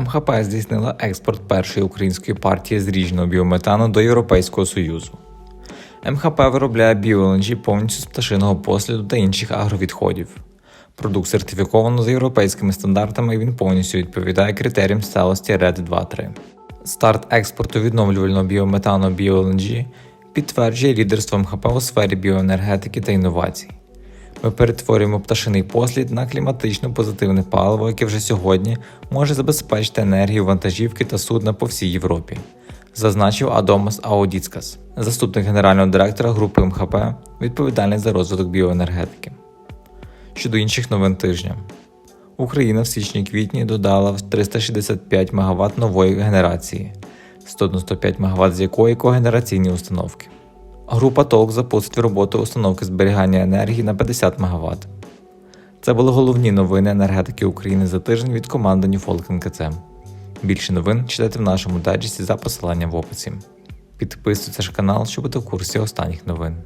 МХП здійснила експорт першої української партії зріженого біометану до Європейського Союзу. МХП виробляє біоЛНЖ повністю з пташиного посліду та інших агровідходів. Продукт сертифіковано за європейськими стандартами і він повністю відповідає критеріям сталості RED 2.3. Старт експорту відновлювального біометану BioLNG підтверджує лідерство МХП у сфері біоенергетики та інновацій. Ми перетворюємо пташиний послід на кліматично позитивне паливо, яке вже сьогодні може забезпечити енергію вантажівки та судна по всій Європі, зазначив Адомас Аудіцкас, заступник генерального директора групи МХП, відповідальний за розвиток біоенергетики. Щодо інших новин тижня. Україна в січні-квітні додала 365 МВт нової генерації, 195 МВт з якої когенераційні установки. Група ТОЛК запустить роботу установки зберігання енергії на 50 МВт. Це були головні новини енергетики України за тиждень від команди НКЦ. Більше новин читайте в нашому дайджесті за посиланням в описі. Підписуйтесь на канал, щоб бути в курсі останніх новин.